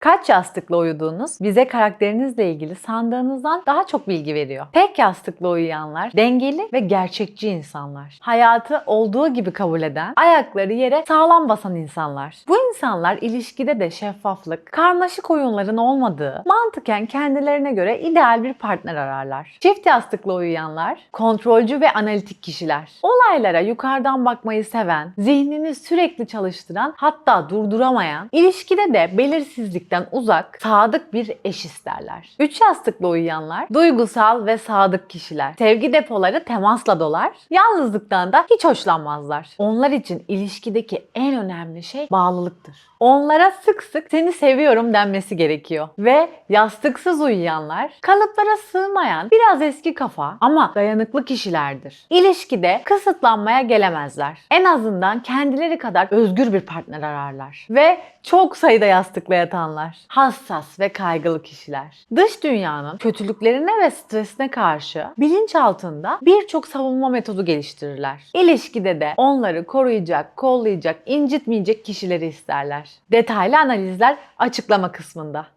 Kaç yastıkla uyuduğunuz bize karakterinizle ilgili sandığınızdan daha çok bilgi veriyor. Tek yastıkla uyuyanlar dengeli ve gerçekçi insanlar. Hayatı olduğu gibi kabul eden, ayakları yere sağlam basan insanlar. Bu insanlar ilişkide de şeffaflık, karmaşık oyunların olmadığı, mantıken kendilerine göre ideal bir partner ararlar. Çift yastıkla uyuyanlar, kontrolcü ve analitik kişiler. Olaylara yukarıdan bakmayı seven, zihnini sürekli çalıştıran, hatta durduramayan, ilişkide de belirsizlikten uzak, sadık bir eş isterler. Üç yastıkla uyuyanlar, duygusal ve sadık kişiler. Sevgi depoları temasla dolar, yalnızlıktan da hiç hoşlanmazlar. Onlar için ilişkideki en önemli şey bağlılıktır. Onlara sık sık seni seviyorum denmesi gerekiyor. Ve yastıksız uyuyanlar, kalıplara sığmayan, biraz eski kafa ama dayanıklı kişilerdir. İlişkide kısıtlanmaya gelemezler. En azından kendileri kadar özgür bir partner ararlar. Ve çok sayıda yastıkla yatanlar. Hassas ve kaygılı kişiler. Dış dünyanın kötülüklerine ve stresine karşı bilinç altında birçok savunma metodu geliştirirler. İlişkide de onları koruyacak, kollayacak, incitmeyecek kişileri isterler. Detaylı analizler açıklama kısmında.